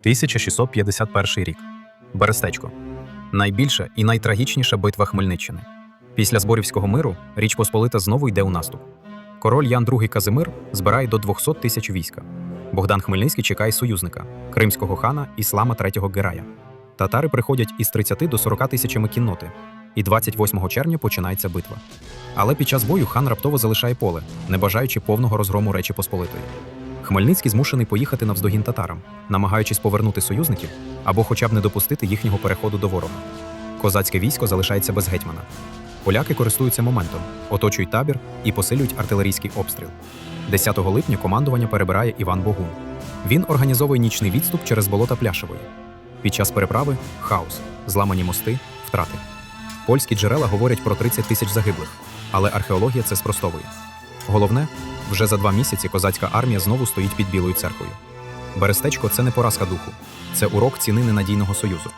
1651 рік. Берестечко. Найбільша і найтрагічніша битва Хмельниччини. Після Зборівського миру Річ Посполита знову йде у наступ. Король Ян II Казимир збирає до 200 тисяч війська. Богдан Хмельницький чекає союзника кримського хана Іслама III Герая. Татари приходять із 30 до 40 тисячами кінноти, і 28 червня починається битва. Але під час бою хан раптово залишає поле, не бажаючи повного розгрому Речі Посполитої. Хмельницький змушений поїхати навздогін татарам, намагаючись повернути союзників або хоча б не допустити їхнього переходу до ворога. Козацьке військо залишається без гетьмана. Поляки користуються моментом, оточують табір і посилюють артилерійський обстріл. 10 липня командування перебирає Іван Богун. Він організовує нічний відступ через болота Пляшевої. Під час переправи хаос, зламані мости, втрати. Польські джерела говорять про 30 тисяч загиблих, але археологія це спростовує. Головне, вже за два місяці козацька армія знову стоїть під Білою церквою. Берестечко це не поразка духу, це урок ціни ненадійного союзу.